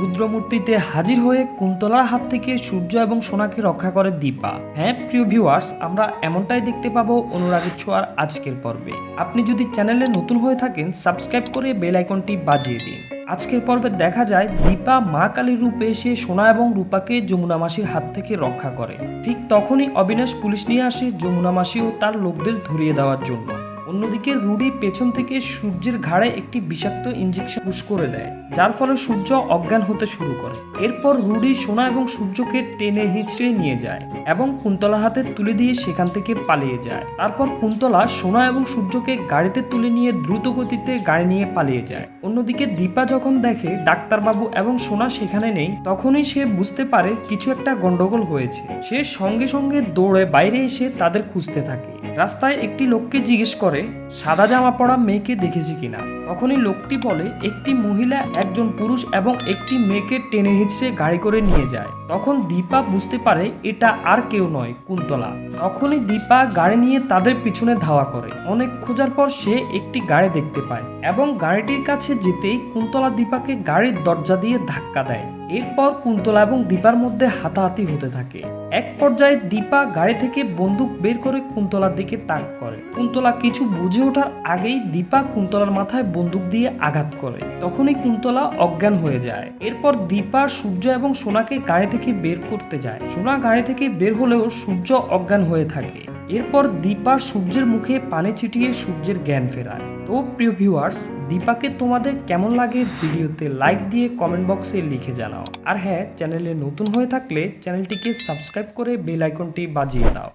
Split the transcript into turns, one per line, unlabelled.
রুদ্রমূর্তিতে হাজির হয়ে কুন্তলার হাত থেকে সূর্য এবং সোনাকে রক্ষা করে দীপা। হ্যাঁ প্রিয় ভিউয়ার্স আমরা এমনটাই দেখতে পাবো অনুরাগের ছোঁয়ার আজকের পর্বে। আপনি যদি চ্যানেলে নতুন হয়ে থাকেন সাবস্ক্রাইব করে বেল আইকনটি বাজিয়ে দিন। আজকের পর্বে দেখা যায় দীপা মা কালীর রূপে এসে সোনা এবং রূপাকে যমুনা মাসির হাত থেকে রক্ষা করে। ঠিক তখনই অবিনাশ পুলিশ নিয়ে আসে যমুনা মাসি ও তার লোকদের ধরিয়ে দেওয়ার জন্য। অন্যদিকে রুডি পেছন থেকে সূর্যের ঘাড়ে একটি বিষাক্ত ইঞ্জেকশন পুশ করে দেয়, যার ফলে সূর্য অজ্ঞান হতে শুরু করে। এরপর রুডি সোনা এবং সূর্যকে টেনে হিঁচড়ে নিয়ে যায় এবং কুন্তলার হাতে তুলে দিয়ে সেখান থেকে পালিয়ে যায়। তারপর কুন্তলা সোনা এবং সূর্যকে গাড়িতে তুলে নিয়ে দ্রুত গতিতে গাড়ি নিয়ে পালিয়ে যায়। অন্যদিকে দীপা যখন দেখে ডাক্তারবাবু এবং সোনা সেখানে নেই, তখনই সে বুঝতে পারে কিছু একটা গন্ডগোল হয়েছে। সে সঙ্গে সঙ্গে দৌড়ে বাইরে এসে তাদের খুঁজতে থাকে। রাস্তায় একটি লোককে জিজ্ঞেস করে সাদা জামা পরা মেয়েকে দেখেছি কিনা? তখনই লোকটি বলে, একটি মহিলা, একজন পুরুষ এবং একটি মেয়েকে টেনে হিঁচড়ে গাড়ি করে নিয়ে যায়। তখন দীপা বুঝতে পারে, এটা আর কেউ নয়, কুন্তলা। তখনই দীপা গাড়ি নিয়ে তাদের পিছনে ধাওয়া করে। অনেক খোঁজার পর সে একটি গাড়ি দেখতে পায় এবং গাড়িটির কাছে যেতেই কুন্তলা দীপাকে গাড়ির দরজা দিয়ে ধাক্কা দেয়। এরপর কুন্তলা এবং দীপার মধ্যে হাতাহাতি হতে থাকে। এক পর্যায়ে দীপা গাড়ি থেকে বন্দুক বের করে কুন্তলার দিকে তাক করে। কুন্তলা কিছু বুঝে ওঠার আগেই দীপা কুন্তলার মাথায় বন্দুক দিয়ে আঘাত করে। তখনই কুন্তলা অজ্ঞান হয়ে যায়। এরপর দীপা সূর্য এবং সোনাকে গাড়ি থেকে বের করতে যায়। সোনা গাড়ি থেকে বের হলেও সূর্য অজ্ঞান হয়ে থাকে। এরপর দীপা সূর্যের মুখে পানি ছিটিয়ে সূর্যের জ্ঞান ফেরায়। তো, প্রিয় ভিউয়ার্স, দীপাকে তোমাদের কেমন লাগে ভিডিওতে লাইক দিয়ে কমেন্ট বক্সে লিখে জানাও। আর হ্যাঁ চ্যানেলে নতুন হয়ে থাকলে চ্যানেলটিকে সাবস্ক্রাইব করে বেল আইকনটি বাজিয়ে দাও।